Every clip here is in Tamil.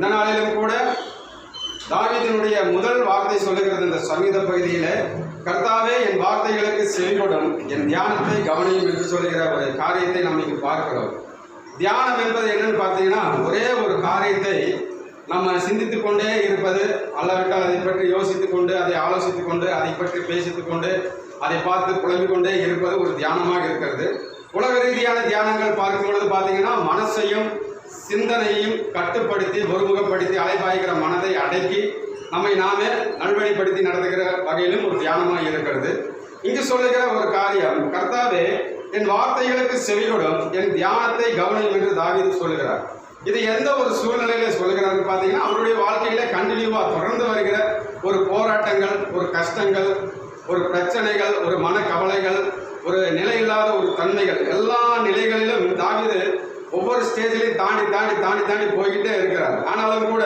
இந்த நாளிலும் கூட தாவீதினுடைய முதல் வார்த்தை சொல்லுகிறது இந்த சங்கீத பகுதியில் கர்த்தாவே என் வார்த்தைகளுக்கு செவிகொடும் என் தியானத்தை கவனியும் என்று சொல்கிற ஒரு காரியத்தை நாம் இங்கு பார்க்கிறோம். தியானம் என்பது என்னன்னு பார்த்தீங்கன்னா ஒரே ஒரு காரியத்தை நம்ம சிந்தித்து கொண்டே இருப்பது அல்லாவிட்டால் அதை பற்றி யோசித்து கொண்டு அதை ஆலோசித்து கொண்டு அதை பற்றி பேசித்து கொண்டு அதை பார்த்து புலம்பிக் கொண்டே இருப்பது ஒரு தியானமாக இருக்கிறது. உலக ரீதியான தியானங்கள் பார்க்கும் பொழுது பார்த்தீங்கன்னா மனசையும் சிந்தனையும் கட்டுப்படுத்தி ஒருமுகப்படுத்தி அலைபாய்கிற மனதை அடக்கி நம்மை நாமே நல்வழிப்படுத்தி நடத்துகிற வகையிலும் ஒரு தியானமாக இருக்கிறது. இங்கு சொல்லுகிற ஒரு காரியம் கர்த்தாவே என் வார்த்தைகளுக்கு செவிகொடும் என் தியானத்தை கவனம் என்று தாவிது சொல்லுகிறார். இது எந்த ஒரு சூழ்நிலையில சொல்லுகிறாருன்னு பார்த்தீங்கன்னா அவருடைய வாழ்க்கையில கண்டினியூவா தொடர்ந்து வருகிற ஒரு போராட்டங்கள் ஒரு கஷ்டங்கள் ஒரு பிரச்சனைகள் ஒரு மனக்கவலைகள் ஒரு நிலையில்லாத ஒரு தன்மைகள் எல்லா நிலைகளிலும் தாவிது ஒவ்வொரு ஸ்டேஜிலையும் தாண்டி தாண்டி தாண்டி தாண்டி போய்கிட்டே இருக்கிறார். ஆனாலும் கூட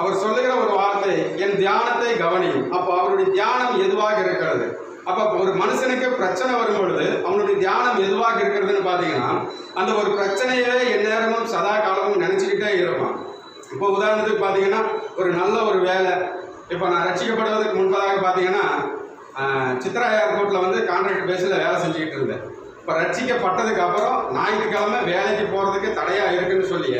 அவர் சொல்லுகிற ஒரு வார்த்தை என் தியானத்தை கவனியும் அப்போ அவருடைய தியானம் எதுவாக இருக்கிறது? அப்போ ஒரு மனுஷனுக்கு பிரச்சனை வரும் பொழுது அவனுடைய தியானம் எதுவாக இருக்கிறதுன்னு பார்த்தீங்கன்னா அந்த ஒரு பிரச்சனையே எந்நேரமும் சதா காலமும் நினச்சிக்கிட்டே இருப்பான். இப்போ உதாரணத்துக்கு பார்த்தீங்கன்னா ஒரு நல்ல ஒரு வேலை. இப்போ நான் ரட்சிக்கப்படுவதற்கு முன்பதாக பார்த்தீங்கன்னா சித்ரா ஏர்போர்ட்டில் வந்து கான்ட்ராக்ட் பேஸில் வேலை செஞ்சுக்கிட்டு இருந்தேன். இப்போ ரட்சிக்கப்பட்டதுக்கு அப்புறம் ஞாயிற்றுக்கிழமை வேலைக்கு போகிறதுக்கு தடையாக இருக்குன்னு சொல்லி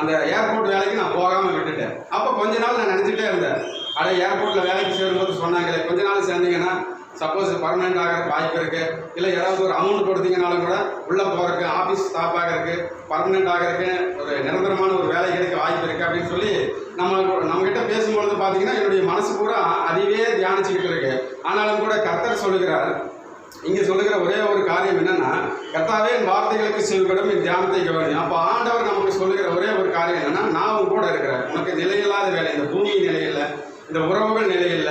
அந்த ஏர்போர்ட் வேலைக்கு நான் போகாமல் விட்டுட்டேன். அப்போ கொஞ்ச நாள் நான் நினச்சிட்டே இருந்தேன். அட ஏர்போர்ட்டில் வேலைக்கு சேரும்போது சொன்னாங்களே கொஞ்ச நாள் சேர்ந்தீங்கன்னா சப்போஸ் பர்மனெண்ட் ஆகிற வாய்ப்பு இருக்குது இல்லை ஏதாவது ஒரு அமௌண்ட் கொடுத்தீங்கனாலும் கூட உள்ளே போகிறக்கு ஆஃபீஸ் ஸ்டாப் ஆகிறதுக்கு பர்மனெண்ட் ஆகிறதுக்கு ஒரு நிரந்தரமான ஒரு வேலை கிடைக்க வாய்ப்பு இருக்கு அப்படின்னு சொல்லி நம்ம நம்மகிட்ட பேசும்பொழுது பார்த்தீங்கன்னா என்னுடைய மனசு பூரா அதுவே தியானிச்சுக்கிட்டு இருக்கு. ஆனாலும் கூட கர்த்தர் சொல்லுகிறார் இங்கே சொல்லுகிற ஒரே ஒரு காரியம் என்னன்னா கர்த்தாவே என் வார்த்தைகளுக்கு செவிப்படும் என் தியானத்தை கவனி அப்போ ஆண்டவர் நமக்கு சொல்லுகிற ஒரே ஒரு காரியம் என்னன்னா நான் உன் கூட இருக்கிறேன். உனக்கு நிலையில்லாத வேலை இந்த பூமி நிலையில் இந்த உறவுகள் நிலையில்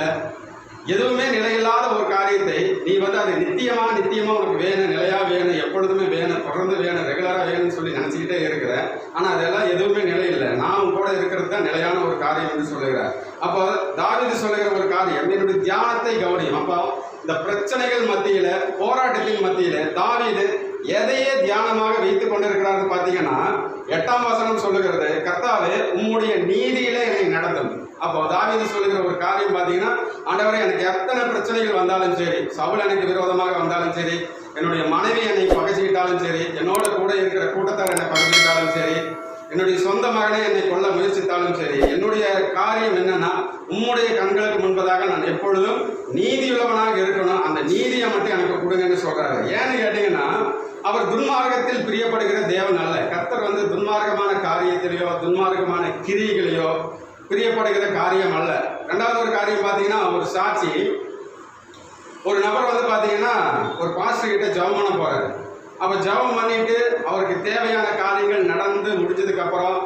எதுவுமே நிலையில்லாத ஒரு காரியத்தை நீ வந்து அது நித்தியமா நித்தியமா உனக்கு வேணும் நிலையா வேணும் எப்பொழுதுமே வேணும் தொடர்ந்து வேணும் ரெகுலரா வேணும்னு சொல்லி நினைச்சுக்கிட்டே இருக்கிற ஆனா அதெல்லாம் எதுவுமே நிலையில்லை. நான் கூட இருக்கிறது தான் நிலையான ஒரு காரியம் என்று சொல்லுகிறார். அப்போ தாவிது சொல்லுகிற ஒரு காரியம் என்னுடைய தியானத்தை கவனியும். அப்போ இந்த பிரச்சனைகள் மத்தியில போராட்டத்தின் மத்தியில தாவீது எதையே தியானமாக வைத்துக் கொண்டிருக்கிறார்னு பார்த்தீங்கன்னா எட்டாம் வசனம் சொல்லுகிறது கர்த்தாவே உம்முடைய நீதியிலே என்னை நடத்தும் அப்போ தாவீது சொல்லுகிற ஒரு காரியம் பார்த்தீங்கன்னா ஆண்டவரே எனக்கு எத்தனை பிரச்சனைகள் வந்தாலும் சரி சவுல் எனக்கு விரோதமாக வந்தாலும் சரி என்னுடைய மனைவி என்னை பகைச்சிக்கிட்டாலும் சரி என்னோட கூட இருக்கிற கூட்டத்தார் என்னை பகைச்சிக்கிட்டாலும் சரி என்னுடைய சொந்த மகனை என்னை கொல்ல முயற்சித்தாலும் சரி என்னுடைய காரியம் என்னன்னா உம்முடைய கண்களுக்கு முன்பதாக நான் எப்பொழுதும் நீதியுள்ளவனாக இருக்கணும் அந்த நீதியை மட்டும் எனக்கு கொடுங்கன்னு சொல்றாரு. ஏன்னு கேட்டீங்கன்னா அவர் துன்மார்க்கத்தில் பிரியப்படுகிற தேவன் அல்ல. கர்த்தர் வந்து துன்மார்க்கமான காரியத்திலேயோ துன்மார்க்கமான கிரிகளையோ பிரியப்படுகிற காரியம் அல்ல. ரெண்டாவது ஒரு காரியம் பார்த்தீங்கன்னா ஒரு சாட்சி. ஒரு நபர் வந்து பார்த்தீங்கன்னா ஒரு பாஸ்டர் கிட்ட ஜெபம் பண்ண போறாரு. அப்போ ஜெபம் பண்ணிட்டு அவருக்கு தேவையான முடிஞ்சதுக்கு அப்புறம்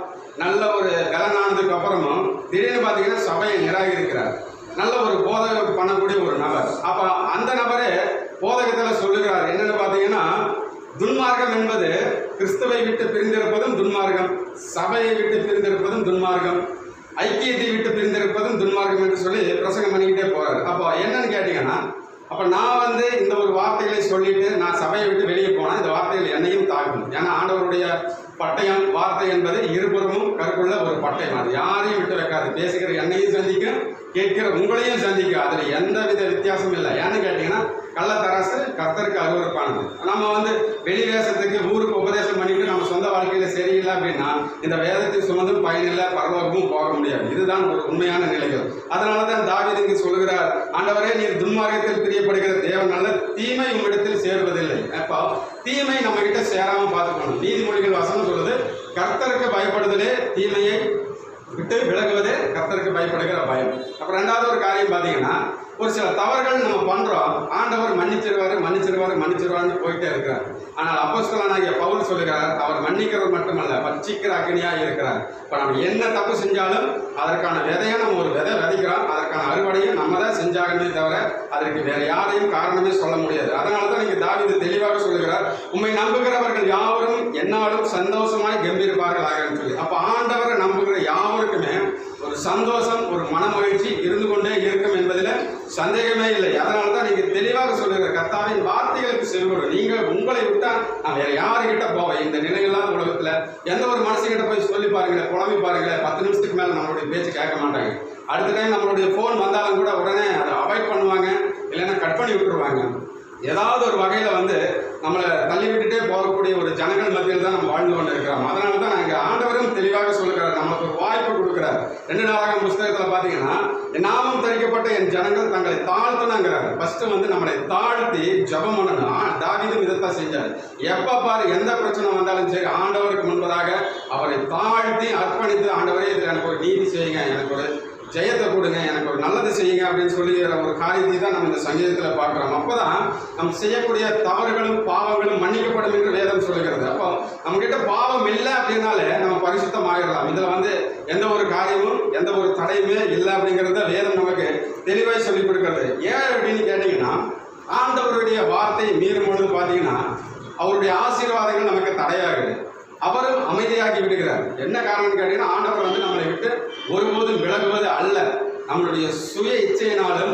நல்ல ஒரு பலனானதுக்கு அப்புறமும் திடீர்னு பார்த்தீங்கன்னா சபையை நிராகரிக்கிறார். நல்ல ஒரு போதகம் பண்ணக்கூடிய ஒரு நபர். அப்போ அந்த நபரே போதகத்தில் சொல்லுகிறார். என்னன்னு பார்த்தீங்கன்னா துன்மார்க்கம் என்பது கிறிஸ்துவை விட்டு பிரிந்திருப்பதும் துன்மார்க்கம் சபையை விட்டு பிரிந்திருப்பதும் துன்மார்க்கம் ஐக்கியத்தை விட்டு பிரிந்திருப்பதும் துன்மார்க்கம் என்று சொல்லி பிரசங்கம் பண்ணிக்கிட்டே போறாரு. அப்போ என்னன்னு கேட்டீங்கன்னா அப்போ நான் வந்து இந்த ஒரு வார்த்தைகளை சொல்லிட்டு நான் சபையை விட்டு வெளியே போனால் இந்த வார்த்தைகள் என்னையும் தாக்கும். ஏன்னா ஆண்டவருடைய பட்டயம் வார்த்தை என்பது இருபுறமும் கருக்குள்ள ஒரு பட்டயம். அது யாரையும் விட்டு வைக்காது. பேசுகிற என்னையும் சந்திக்கும் கேட்கிற உங்களையும் சந்திக்கும் அதில் எந்த வித வித்தியாசமும் இல்லை. ஏன்னு கேட்டிங்கன்னா கள்ளத்தராசு கர்த்தருக்கு அருவருப்பானது. நம்ம வந்து வெளி வேஷத்துக்கு ஊருக்கு உபதேசம் பண்ணிட்டு நம்ம சொந்த வாழ்க்கையில சரியில்லை அப்படின்னா இந்த வேதத்தை சுமந்தும் பயனில்லை பரலோகமும் போக முடியாது. இதுதான் ஒரு உண்மையான நிலைகள். அதனால தான் தாவீது இங்கு சொல்கிறார் ஆண்டவரே நீர் துன்மார்க்கத்தில் பிரியப்படுகிற தேவனால தீமை உங்களிடத்தில் சேருவதில்லை. அப்போ தீமை நம்ம கிட்ட சேராம பார்த்துக்கணும். நீதிமொழிகள் வசனம் சொல்லுது கர்த்தருக்கு பயப்படுதலே தீமையை விட்டு விலகுவதே கத்தருக்கு பயப்படுகிற பயம். அப்புறம் ரெண்டாவது ஒரு காரியம் பார்த்தீங்கன்னா ஒரு சில தவறுகள் நம்ம பண்ணுறோம் ஆண்டவர் மன்னிச்சிருவார் மன்னிச்சிருவாரு மன்னிச்சிருவார்னு போயிட்டே இருக்கிறார். ஆனால் அப்போஸ்தலனாகிய பவுல் சொல்லுகிறார் அவர் மன்னிக்கிறவர் மட்டுமல்ல பச்சிக்கிற அக்னியாக இருக்கிறார். இப்போ நம்ம என்ன தப்பு செஞ்சாலும் அதற்கான விதையை நம்ம ஒரு விதை விதைக்கிறோம். அதற்கான அறுவடையும் நம்ம தான் செஞ்சாகணுமே தவிர அதற்கு வேற யாரையும் காரணமே சொல்ல முடியாது. அதனால தான் நீங்கள் தாவிது தெளிவாக சொல்லுகிறார் உண்மை நம்புகிறவர்கள் யாவரும் என்னாலும் சந்தோஷமாய் கம்பீர்ப்பார்களாகன்னு சொல்லி. அப்போ ஆண்டவரை நம்புகிற யாவருக்குமே ஒரு சந்தோஷம் ஒரு மனமகிழ்ச்சி இருந்து கொண்டே இருக்கும் என்பதில் சந்தேகமே இல்லை. அதனால தான் நீங்கள் தெளிவாக சொல்லுகிற கர்த்தாவின் வார்த்தைகளுக்கு செல்வடும் நீங்கள் உங்களை விட்டா நான் வேற யாருக்கிட்ட போவேன்? இந்த நிலையில்லாத உலகத்தில் எந்த ஒரு மனசுக்கிட்ட போய் சொல்லி பாருங்களேன் குழம்பி பாருங்களேன் பத்து நிமிஷத்துக்கு மேலே நம்மளுடைய பேச்சு கேட்க மாட்டாங்க. அடுத்த டைம் நம்மளுடைய ஃபோன் வந்தாலும் கூட உடனே அதை அவாய்ட் பண்ணுவாங்க இல்லைன்னா கட் பண்ணி விட்டுருவாங்க. ஏதாவது ஒரு வகையில் வந்து நம்மளை தள்ளி விட்டுட்டே போகக்கூடிய ஒரு ஜனங்கள் மத்தியில் தான் நம்ம வாழ்ந்து கொண்டு இருக்கிறோம் அதனால தான் நாங்கள் ஆண்டவரும் தெளிவாக சொல்லுகிறார். நமக்கு ஒரு வாய்ப்பு கொடுக்குறார். ரெண்டு நாளாக புஸ்தகத்தில் பார்த்தீங்கன்னா என் நாமம் தரிக்கப்பட்ட என் ஜனங்கள் தங்களை தாழ்த்தணுங்கிறார். ஃபர்ஸ்ட் வந்து நம்மளை தாழ்த்தி ஜெபம் பண்ணணும் ஆ, இதைத்தான் செஞ்சார். எப்போ பாரு எந்த பிரச்சனை வந்தாலும் சரி ஆண்டவருக்கு முன்பதாக அவரை தாழ்த்தி அர்ப்பணித்து ஆண்டவரே இதில் எனக்கு ஒரு நீதி செய்யுங்க. எனக்கு ஒரு ஜெயத்தை கொடுங்க எனக்கு ஒரு நல்லது செய்யுங்க அப்படின்னு சொல்லி ஒரு காரியத்தை தான் நம்ம இந்த சங்கீதத்தில் பார்க்குறோம் அப்பதான் நம்ம செய்யக்கூடிய தவறுகளும் பாவங்களும் மன்னிக்கப்படும் என்று வேதம் சொல்லுகிறது. அப்போ நம்மக்கிட்ட பாவம் இல்லை அப்படின்னாலே நம்ம பரிசுத்தம் ஆகிடலாம் இதில் வந்து எந்த ஒரு காரியமும் எந்த ஒரு தடையுமே இல்லை அப்படிங்கிறத வேதம் நமக்கு தெளிவாக சொல்லி கொடுக்கிறது. ஏன் அப்படின்னு கேட்டிங்கன்னா ஆண்டவருடைய வார்த்தை மீறும் பொழுது பார்த்தீங்கன்னா அவருடைய ஆசீர்வாதங்கள் நமக்கு தடையாகுது அவரும் அமைதியாகி விடுகிறார். என்ன காரணம் கேட்டீங்கன்னா ஆண்டவர் வந்து நம்மளை விட்டு ஒருபோதும் விலகுவது அல்ல. நம்மளுடைய சுய இச்சையினாலும்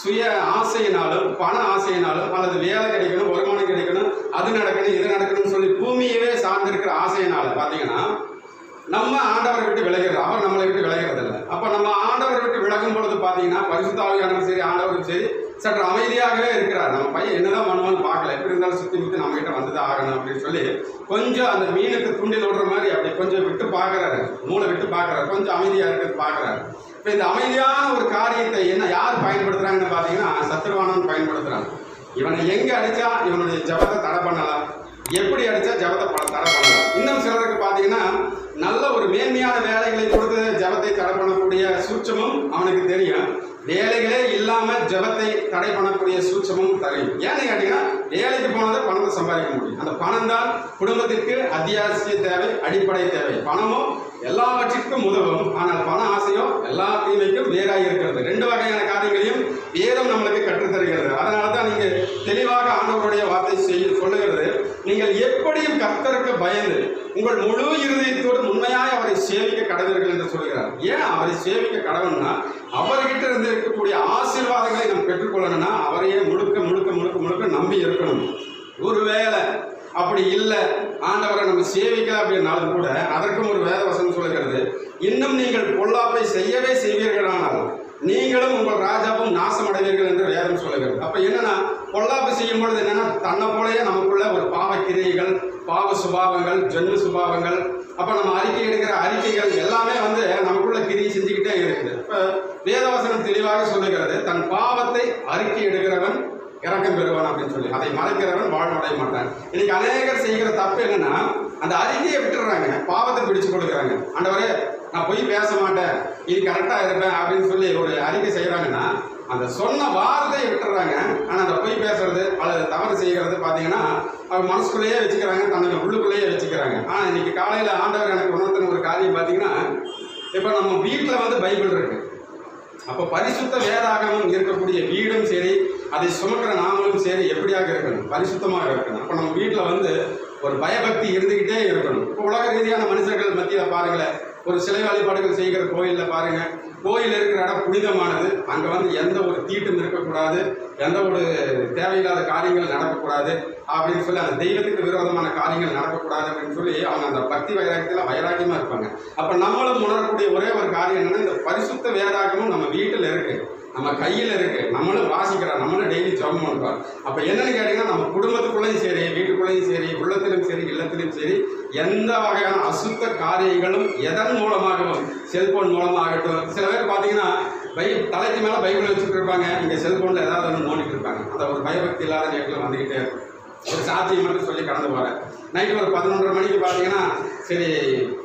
சுய ஆசையினாலும் பண ஆசையினாலும் அல்லது வேலை கிடைக்கணும் வருமானம் கிடைக்கணும் அது நடக்கணும் இது நடக்கணும்னு சொல்லி பூமியவே சார்ந்திருக்கிற ஆசையினால பார்த்தீங்கன்னா நம்ம ஆண்டவரை விட்டு விலகிறோம். அவர் நம்மளை விட்டு விலகிறது அப்போ நம்ம ஆண்டவரை விட்டு விலகும் பொழுது பார்த்தீங்கன்னா பரிசுத்தாவியானவரும் சரி ஆண்டவரும் சரி சற்று அமைதியாகவே இருக்கிறார். நம்ம பையன் என்னதான் பண்ணுவான்னு பார்க்கல. எப்படி இருந்தாலும் சுற்றி முற்றி நம்ம கிட்ட வந்துதான் ஆகணும் அப்படின்னு சொல்லி கொஞ்சம் அந்த மீனுக்கு துண்டில் விடுற மாதிரி அப்படி கொஞ்சம் விட்டு பார்க்குறாரு. மூளை விட்டு பார்க்குறாரு. கொஞ்சம் அமைதியா இருக்கிறது பார்க்குறாரு. இப்போ இந்த அமைதியான ஒரு காரியத்தை என்ன யார் பயன்படுத்துறாங்கன்னு பார்த்தீங்கன்னா சத்துருவானவன் பயன்படுத்துறாங்க இவனை எங்க அடிச்சா இவனுடைய ஜபத்தை தடை பண்ணலாம். எப்படி அடிச்சா ஜபத்தை பல தடை பண்ணலாம் இன்னும் சிலருக்கு பார்த்தீங்கன்னா நல்ல ஒரு மேன்மையான வேலைகளை கொடுத்து ஜபத்தை தடை பண்ணக்கூடிய சூட்சமும் அவனுக்கு தெரியும். வேலைகளே இல்லாம ஜபத்தை தடை பண்ணக்கூடிய சூட்சமும் தெரியும் ஏன்னு கேட்டீங்கன்னா வேலைக்கு போனதை பணத்தை சம்பாதிக்க முடியும். அந்த பணம் தான் குடும்பத்திற்கு அத்தியாவசிய தேவை அடிப்படை தேவை. பணமும் எல்லாவற்றிற்கும் உதவும். ஆனால் பண ஆசையோ எல்லா தீமைக்கும் வேறாக இருக்கிறது. ரெண்டு வகையான காரியங்களையும் வேதம் நம்மளுக்கு கற்றுத் தருகிறது அதனால தான் நீங்க தெளிவாக ஆண்டவருடைய வார்த்தை செய்ய சொல்லுகிறது. நீங்கள் எப்படியும் கர்த்தருக்கு பயந்து உங்கள் முழு இருதயத்தோடு உண்மையாய் அவரை சேவிக்க கடவீர்கள் என்று சொல்கிறார். ஏன் அவரை சேவிக்க கடவுள்னா அவர்கிட்ட இருந்து இருக்கக்கூடிய ஆசீர்வாதங்களை நாம் பெற்றுக்கொள்ளணும்னா அவரையே முழுக்க முழுக்க முழுக்க முழுக்க நம்பி இருக்கணும். ஒருவேளை அப்படி இல்லை ஆண்டவரை நம்ம சேவிக்கல அப்படின்னாலும் கூட அதற்கும் ஒரு வேத வசனம் சொல்லுகிறது இன்னும் நீங்கள் பொல்லாப்பை செய்யவே செய்வீர்களானால் நீங்களும் உங்கள் ராஜாவும் நாசம் அடைவீர்கள் என்று வேதம் சொல்லுகிறது. அப்ப என்னன்னா பொல்லாப்பு செய்யும் பொழுது என்னன்னா தன்னை போலயே நமக்குள்ள ஒரு பாவ கிரியைகள் பாவ சுபாவங்கள் ஜென்ம சுபாவங்கள் அப்ப நம்ம அறிக்கை எடுக்கிற அறிக்கைகள் எல்லாமே வந்து நமக்குள்ள கிரியை செஞ்சுக்கிட்டே இருக்குது. இப்ப வேதவசனம் தெளிவாக சொல்லுகிறது தன் பாவத்தை அறிக்கை எடுக்கிறவன் இறக்கம் பெறுவான் அப்படின்னு சொல்லி. அதை மறைக்கிறவன் வாழ்வடைய மாட்டான். இன்னைக்கு அநேகர் செய்கிற தப்பு என்னன்னா அந்த அறிக்கையை விட்டுடுறாங்க. பாவத்தை பிடிச்சு கொடுக்குறாங்க. ஆண்டவரே நான் போய் பேச மாட்டேன். இது கரெக்டா இருப்பேன் அப்படின்னு சொல்லி ஒரு அறிக்கை செய்யறாங்கன்னா அந்த சொன்ன வார்த்தையை விட்டுறாங்க. ஆனால் அந்த பொய் பேசுறது அல்லது தவறு செய்கிறது பார்த்தீங்கன்னா அவங்க மனசுக்குள்ளேயே வச்சுக்கிறாங்க தன்னை உள்ளுக்குள்ளேயே வச்சுக்கிறாங்க. ஆனால் இன்னைக்கு காலையில் ஆண்டவர் எனக்கு உணர்த்தின ஒரு காரியம் பார்த்தீங்கன்னா இப்போ நம்ம வீட்டில் வந்து பைபிள் இருக்கு. அப்போ பரிசுத்த வேதாகமம் இருக்கக்கூடிய வீடும் சரி அதை சுமக்கிற நாமளும் சரி எப்படியாக இருக்கணும்? பரிசுத்தமாக இருக்கணும். அப்போ நம்ம வீட்டில் வந்து ஒரு பயபக்தி இருந்துக்கிட்டே இருக்கணும். இப்போ உலக ரீதியான மனுஷர்கள் மத்தியில் பாருங்களேன் ஒரு சிலை வழிபாடுகள் செய்கிற கோயிலில் பாருங்கள் கோயில் இருக்கிற இடம் புனிதமானது. அங்கே வந்து எந்த ஒரு தீட்டும் இருக்கக்கூடாது. எந்த ஒரு தேவையில்லாத காரியங்கள் நடக்கக்கூடாது அப்படின்னு சொல்லி அந்த தெய்வத்துக்கு விரோதமான காரியங்கள் நடக்கக்கூடாது அப்படின்னு சொல்லி அவங்க அந்த பக்தி வைராக்கியத்தில் வைராக்கியமாக இருப்பாங்க. அப்போ நம்மளும் உணரக்கூடிய ஒரே ஒரு காரியம் என்னன்னா இந்த பரிசுத்த வேதாகமும் நம்ம வீட்டில் இருக்குது நம்ம கையில் இருக்கு. நம்மளும் வாசிக்கிறோம் நம்மளும் டெய்லி ஜபம் பண்ணுறோம் அப்போ என்னன்னு கேட்டிங்கன்னா நம்ம குடும்பத்துக்குள்ளேயும் சரி வீட்டுக்குள்ளேயும் சரி உள்ளத்திலும் சரி இல்லத்திலும் சரி எந்த வகையான அசுத்த காரியங்களும் எதன் மூலமாகவும் செல்போன் மூலமாகட்டும். சில பேர் பார்த்தீங்கன்னா பை தலைக்கு மேலே பைபிள் வச்சுட்டு இருப்பாங்க. இங்கே செல்போனில் ஏதாவது ஒன்று நோண்டிட்டு இருப்பாங்க. அந்த ஒரு பயபக்தி இல்லாத நேரத்தில் வந்துக்கிட்டே ஒரு சாத்தியம் மட்டும் சொல்லி கடந்து போகிறேன் நைட்டு ஒரு பதினொன்றரை மணிக்கு பார்த்தீங்கன்னா சரி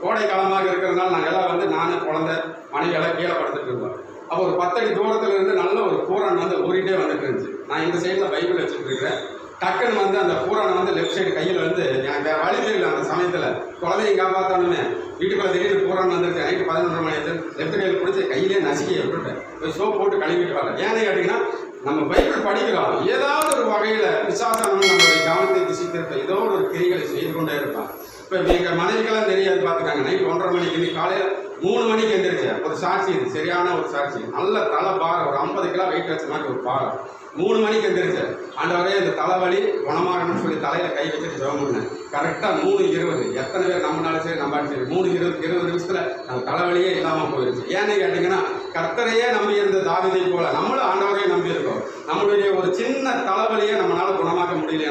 கோடை காலமாக இருக்கிறதுனால நாங்கள் எல்லாம் வந்து நான் குழந்தை மனைவியெல்லாம் கீழே படுத்துட்டு இருந்தோம். அப்போ ஒரு பத்தடி தூரத்துல இருந்து நல்ல ஒரு பூரான் வந்து ஊறிட்டே வந்துட்டு இருந்துச்சு நான் இந்த சைடில் பைபிள் வச்சுட்டு இருக்கிறேன் டக்குன்னு வந்து அந்த பூரானை வந்து லெஃப்ட் சைடு கையில் வந்து எனக்கு வேற வழி தெரியல அந்த சமயத்தில். குழந்தைய காப்பாற்றணுமே வீட்டுக்குள்ள திடீர்னு பூரான் வந்துருச்சு நைட்டு பதினொன்று மணி லெஃப்ட் கையில் பிடிச்சி கையிலே நசுக்கி விட்டுட்டேன். போய் சோப் போட்டு கழுவிட்டு வரேன். ஏன்னு கேட்டிங்கன்னா நம்ம பைபிள் படிக்கிறோம். ஏதாவது ஒரு வகையில் விசாசனம் நம்மளுடைய கவனத்தை திசை திருப்ப ஏதோ ஒரு கிரிகளை செய்து கொண்டே இருப்பான். இப்போ எங்கள் மனைவிக்கெல்லாம் தெரியாது பார்த்துக்காங்க நைட் ஒன்றரை மணிக்கு இன்னைக்கு காலையில் மூணு மணிக்கு எந்திரிச்சேன் ஒரு சாட்சி இது. சரியான ஒரு சாட்சி. நல்ல தலை பாரம் ஒரு ஐம்பது கிலோ வெயிட் வச்ச மாதிரி ஒரு பாரம் மூணு மணிக்கு எந்திரிச்சேன் ஆண்டவரே இந்த தலைவலி குணமாகணும்னு சொல்லி தலையில் கை வச்சுட்டு ஜெபம் பண்ணேன் கரெக்டாக மூணு இருபது. எத்தனை பேர் நம்பினாலும் சரி நம்ம சரி. மூணு இருபது இருபது நிமிஷத்தில் அந்த தலைவலியே இல்லாமல் போயிருச்சு. ஏன்னு கேட்டிங்கன்னா கர்த்தரையே நம்பி இருந்த தாவிதை போல நம்மளும் ஆண்டவரையும் நம்பி இருக்கோம். நம்மளுடைய ஒரு சின்ன தலைவலியை நம்மளால குணமாக்க முடியல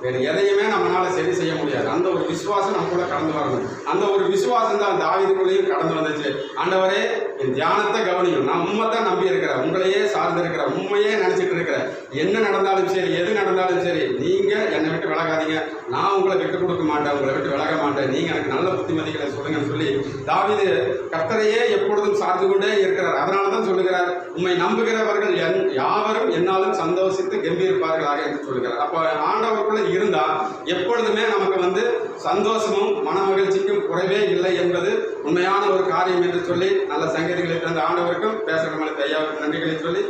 வேறு எதையுமே நம்மளால் சரி செய்ய முடியாது. அந்த ஒரு விசுவாசம் நம்ம கூட கடந்து வரணும். அந்த ஒரு விசுவாசம் தான் தாவிதுக்குள்ளேயும் கடந்து வந்துச்சு. ஆண்டவரே என் தியானத்தை கவனியும் நான் தான் நம்பி இருக்கிற உங்களையே சார்ந்து இருக்கிறேன். உண்மையே நினைச்சிட்டு இருக்கிறேன். என்ன நடந்தாலும் சரி எது நடந்தாலும் சரி நீங்க என்னை விட்டு விலகாதீங்க. நான் உங்களை விட்டு கொடுக்க மாட்டேன் உங்களை விட்டு விலக மாட்டேன். நீங்க எனக்கு நல்ல புத்திமதிகளை சொல்லுங்கன்னு சொல்லி தாவிது கர்த்தரையே எப்பொழுதும் சார்ந்து கொண்டே இருக்கிறார். அதனால தான் சொல்லுகிறார் உண்மை நம்புகிறவர்கள் என் யாவரும் என்னாலும் சந்தோஷித்து கம்பீர்ப்பார்களாக என்று சொல்லுகிறார். அப்போ ஆண்டவருக்குள்ள இருந்தா எப்பொழுதுமே நமக்கு வந்து சந்தோஷமும் மன மகிழ்ச்சிக்கும் குறைவே இல்லை என்பது உண்மையான ஒரு காரியம் என்று சொல்லி நல்ல சங்கதிகளை தந்த ஆண்டவருக்கும் பேசுகிற ஐயாவுக்கு நன்றிகளை சொல்லி